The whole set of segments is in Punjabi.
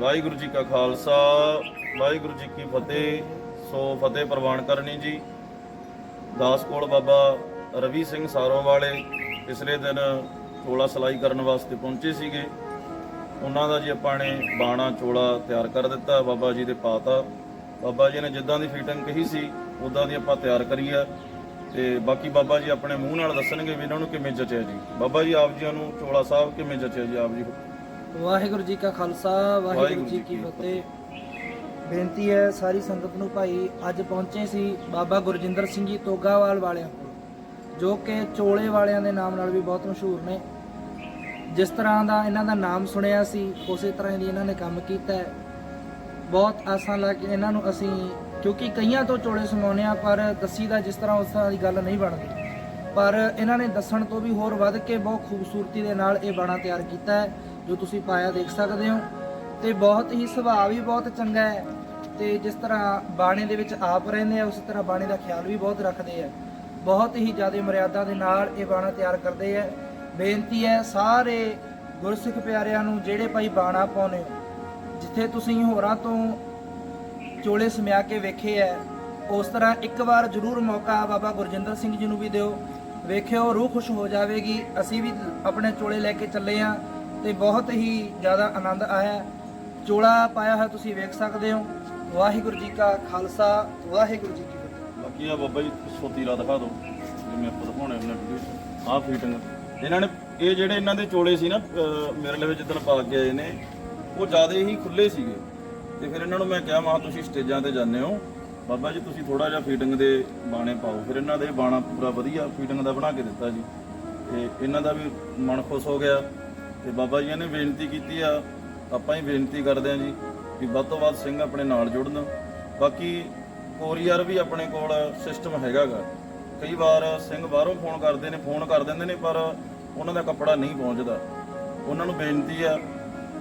ਵਾਹਿਗੁਰੂ ਜੀ ਕਾ ਖਾਲਸਾ, ਵਾਹਿਗੁਰੂ ਜੀ ਕੀ ਫਤਿਹ। ਸੋ ਫਤਿਹ ਪ੍ਰਵਾਨ ਕਰਨੀ ਜੀ। ਦਾਸ ਕੋਲ ਬਾਬਾ ਰਵੀ ਸਿੰਘ ਸਾਰੋਂ ਵਾਲੇ ਪਿਛਲੇ ਦਿਨ ਚੋਲਾ ਸਲਾਈ ਕਰਨ ਵਾਸਤੇ ਪਹੁੰਚੇ ਸੀਗੇ। ਉਹਨਾਂ ਦਾ ਜੀ ਆਪਾਂ ਨੇ ਬਾਣਾ ਚੋਲਾ ਤਿਆਰ ਕਰ ਦਿੱਤਾ, ਬਾਬਾ ਜੀ ਦੇ ਪਾਤਾ। ਬਾਬਾ ਜੀ ਨੇ ਜਿੱਦਾਂ ਦੀ ਫੀਟਿੰਗ ਕਹੀ ਸੀ ਉਦਾਂ ਦੀ ਆਪਾਂ ਤਿਆਰ ਕਰੀ ਆ। ਤੇ ਬਾਕੀ ਬਾਬਾ ਜੀ ਆਪਣੇ ਮੂੰਹ ਨਾਲ ਦੱਸਣਗੇ ਵੀ ਇਹਨਾਂ ਨੂੰ ਕਿਵੇਂ ਜਚਿਆ ਜੀ। ਬਾਬਾ ਜੀ ਆਪ ਜੀ ਨੂੰ ਚੋਲਾ ਸਾਹਿਬ ਕਿਵੇਂ ਜਚਿਆ ਜੀ, ਆਪ ਜੀ? ਵਾਹਿਗੁਰੂ ਜੀ ਕਾ ਖਾਲਸਾ ਵਾਹਿਗੁਰੂ ਜੀ ਕੀ ਫਤਿਹ। ਬੇਨਤੀ ਹੈ ਸਾਰੀ ਸੰਗਤ ਨੂੰ ਭਾਈ ਅੱਜ ਪਹੁੰਚੇ ਸੀ ਬਾਬਾ ਗੁਰਜਿੰਦਰ ਸਿੰਘ ਜੀ ਤੋਗਾਵਾਲ ਵਾਲਿਆਂ ਜੋ ਕਿ ਚੋਲੇ ਵਾਲਿਆਂ ਦੇ ਨਾਮ ਨਾਲ ਵੀ ਬਹੁਤ ਮਸ਼ਹੂਰ ਨੇ। ਜਿਸ ਤਰ੍ਹਾਂ ਦਾ ਇਹਨਾਂ ਦਾ ਨਾਮ ਸੁਣਿਆ ਸੀ ਉਸੇ ਤਰ੍ਹਾਂ ਦੀ ਇਹਨਾਂ ਨੇ ਕੰਮ ਕੀਤਾ ਹੈ। ਬਹੁਤ ਆਸਾਂ ਲਾ ਕੇ ਇਹਨਾਂ ਨੂੰ ਅਸੀਂ ਕਿਉਂਕਿ ਕਈਆਂ ਤੋਂ ਚੋਲੇ ਸਮਾਉਂਦੇ ਆ ਪਰ ਦੱਸੀ ਦਾ ਜਿਸ ਤਰ੍ਹਾਂ ਉਸ ਤਰ੍ਹਾਂ ਦੀ ਗੱਲ ਨਹੀਂ ਬਣਦੀ। ਪਰ ਇਹਨਾਂ ਨੇ ਦੱਸਣ ਤੋਂ ਵੀ ਹੋਰ ਵੱਧ ਕੇ ਬਹੁਤ ਖੂਬਸੂਰਤੀ ਦੇ ਨਾਲ ਇਹ ਬਾਣਾ ਤਿਆਰ ਕੀਤਾ ਹੈ। ਜੋ ਤੁਸੀਂ ਪਾਇਆ ਦੇਖ ਸਕਦੇ ਹੋ। ਤੇ ਬਹੁਤ ਹੀ ਸੁਭਾਅ ਵੀ ਬਹੁਤ ਚੰਗਾ ਹੈ। ਤੇ ਜਿਸ ਤਰ੍ਹਾਂ ਬਾਣੇ ਦੇ ਵਿੱਚ ਆਪ ਰਹਿੰਦੇ ਆ, ਉਸ ਤਰ੍ਹਾਂ ਬਾਣੇ ਦਾ ਖਿਆਲ ਵੀ ਬਹੁਤ ਰੱਖਦੇ ਆ। ਬਹੁਤ ਹੀ ਜ਼ਿਆਦਾ ਮਰਿਆਦਾ ਦੇ ਨਾਲ ਇਹ ਬਾਣਾ ਤਿਆਰ ਕਰਦੇ ਆ। ਬੇਨਤੀ ਹੈ ਸਾਰੇ ਗੁਰਸਿੱਖ ਪਿਆਰਿਆਂ ਨੂੰ, ਜਿਹੜੇ ਭਾਈ ਬਾਣਾ ਪਾਉਨੇ ਹੋ, ਜਿੱਥੇ ਤੁਸੀਂ ਹੋਰਾਂ ਤੋਂ ਚੋਲੇ ਸਮਿਆ ਕੇ ਵੇਖੇ ਐ ਉਸ ਤਰ੍ਹਾਂ ਇੱਕ ਵਾਰ ਜ਼ਰੂਰ ਮੌਕਾ ਬਾਬਾ ਗੁਰਜਿੰਦਰ ਸਿੰਘ ਜੀ ਨੂੰ ਵੀ ਦਿਓ। ਵੇਖਿਓ, ਰੂਹ ਖੁਸ਼ ਹੋ ਜਾਵੇਗੀ। ਅਸੀਂ ਵੀ ਆਪਣੇ ਚੋਲੇ ਲੈ ਕੇ ਚੱਲੇ ਆ। ਤੇ ਬਹੁਤ ਹੀ ਜ਼ਿਆਦਾ ਆਨੰਦ ਆਇਆ। ਚੋਲਾ ਪਾਇਆ ਹੋਇਆ ਤੁਸੀਂ ਵੇਖ ਸਕਦੇ ਹੋ। ਵਾਹਿਗੁਰੂ ਜੀ ਕਾ ਖਾਲਸਾ, ਵਾਹਿਗੁਰੂ ਜੀ ਕੀ ਫਤਿਹ। ਬਾਕੀ ਆ ਬਾਬਾ ਜੀ ਸੋਤੀਰਾ ਦਿਖਾ ਦਿਓ, ਜਿਵੇਂ ਆਪਾਂ ਦਿਖਾਉਣੇ ਆਪਣੇ ਵੀਡੀਓ ਆਹ ਫਿਟਿੰਗ ਇਹਨਾਂ ਨੇ, ਇਹ ਜਿਹੜੇ ਇਹਨਾਂ ਦੇ ਚੋਲੇ ਸੀ ਨਾ ਮੇਰੇ ਲਈ ਜਿੱਦਣ ਪਾ ਕੇ ਆਏ ਨੇ, ਉਹ ਜ਼ਿਆਦਾ ਹੀ ਖੁੱਲੇ ਸੀਗੇ। ਤੇ ਫਿਰ ਇਹਨਾਂ ਨੂੰ ਮੈਂ ਕਿਹਾ, ਮਾ ਤੁਸੀਂ ਸਟੇਜਾਂ ਤੇ ਜਾਂਦੇ ਹੋ। ਬਾਬਾ ਜੀ, ਤੁਸੀਂ ਥੋੜਾ ਜਿਹਾ ਫੀਟਿੰਗ ਦੇ ਬਾਣੇ ਪਾਓ। ਫਿਰ ਇਹਨਾਂ ਦੇ ਬਾਣਾ ਪੂਰਾ ਵਧੀਆ ਫੀਟਿੰਗ ਦਾ ਬਣਾ ਕੇ ਦਿੱਤਾ ਜੀ। ਤੇ ਇਹਨਾਂ ਦਾ ਵੀ ਮਨ ਖੁਸ਼ ਹੋ ਗਿਆ। ਤੇ ਬਾਬਾ ਜੀ ਨੇ ਬੇਨਤੀ ਕੀਤੀ ਆ ਆਪਾਂ ਹੀ ਬੇਨਤੀ ਕਰਦੇ ਆ ਜੀ ਵੀ ਵੱਧ ਤੋਂ ਵੱਧ ਸਿੰਘ ਆਪਣੇ ਨਾਲ ਜੁੜਨ। ਬਾਕੀ ਕੋਰੀਅਰ ਵੀ ਆਪਣੇ ਕੋਲ ਸਿਸਟਮ ਹੈਗਾਗਾ। ਕਈ ਵਾਰ ਸਿੰਘ ਬਾਹਰੋਂ ਫੋਨ ਕਰਦੇ ਨੇ ਫੋਨ ਕਰ ਦਿੰਦੇ ਨੇ ਪਰ ਉਹਨਾਂ ਦਾ ਕੱਪੜਾ ਨਹੀਂ ਪਹੁੰਚਦਾ। ਉਹਨਾਂ ਨੂੰ ਬੇਨਤੀ ਆ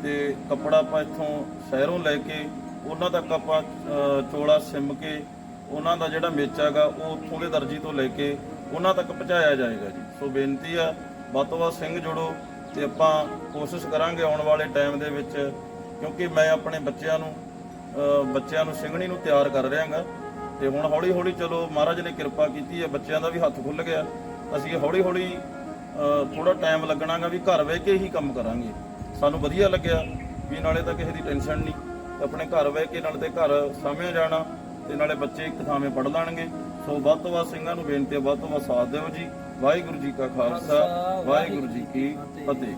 ਤੇ ਕੱਪੜਾ ਆਪਾਂ ਇੱਥੋਂ ਸ਼ਹਿਰੋਂ ਲੈ ਕੇ ਉਹਨਾਂ ਤੱਕ ਆਪਾਂ ਅ, ਚੋਲਾ ਸਿਮ ਕੇ ਉਹਨਾਂ ਦਾ ਜਿਹੜਾ ਮੇਚਾ ਹੈਗਾ ਉਹ ਉੱਥੋਂ ਦੇ ਦਰਜੀ ਤੋਂ ਲੈ ਕੇ ਉਹਨਾਂ ਤੱਕ ਪਹੁੰਚਾਇਆ ਜਾਏਗਾ ਜੀ। ਸੋ ਬੇਨਤੀ ਆ ਵੱਧ ਤੋਂ ਵੱਧ ਸਿੰਘ ਜੋੜੋ। ਤੇ ਆਪਾਂ ਕੋਸ਼ਿਸ਼ ਕਰਾਂਗੇ ਆਉਣ ਵਾਲੇ ਟਾਈਮ ਦੇ ਵਿੱਚ, ਕਿਉਂਕਿ ਮੈਂ ਆਪਣੇ ਬੱਚਿਆਂ ਨੂੰ ਬੱਚਿਆਂ ਨੂੰ ਸਿੰਘਣੀ ਨੂੰ ਤਿਆਰ ਕਰ ਰਿਹਾਗਾ। ਤੇ ਹੁਣ ਹੌਲੀ ਹੌਲੀ ਚਲੋ ਮਹਾਰਾਜ ਨੇ ਕਿਰਪਾ ਕੀਤੀ ਹੈ, ਬੱਚਿਆਂ ਦਾ ਵੀ ਹੱਥ ਖੁੱਲ ਗਿਆ। ਅਸੀਂ ਹੌਲੀ ਹੌਲੀ ਥੋੜਾ ਟਾਈਮ ਲੱਗਣਾਗਾ ਵੀ ਘਰ ਬਹਿ ਕੇ ਹੀ ਕੰਮ ਕਰਾਂਗੇ। ਸਾਨੂੰ ਵਧੀਆ ਲੱਗਿਆ ਵੀ ਨਾਲੇ ਤਾਂ ਕਿਸੇ ਦੀ ਟੈਨਸ਼ਨ ਨਹੀਂ। ਆਪਣੇ ਘਰ ਬਹਿ ਕੇ ਨਾਲੇ ਤੇ ਘਰ ਸਾਹਮਣੇ ਜਾਣਾ ਤੇ ਨਾਲੇ ਬੱਚੇ ਇੱਕ ਥਾਵੇਂ ਪੜ ਲੈਣਗੇ। ਸੋ ਵੱਧ ਤੋਂ ਵੱਧ ਸਿੰਘਾਂ ਨੂੰ ਬੇਨਤੀ ਹੈ ਵੱਧ ਤੋਂ ਵੱਧ ਸਾਥ ਦਿਓ ਜੀ। ਵਾਹਿਗੁਰੂ ਜੀ ਕਾ ਖਾਲਸਾ ਵਾਹਿਗੁਰੂ ਜੀ ਕੀ ਫਤਿਹ।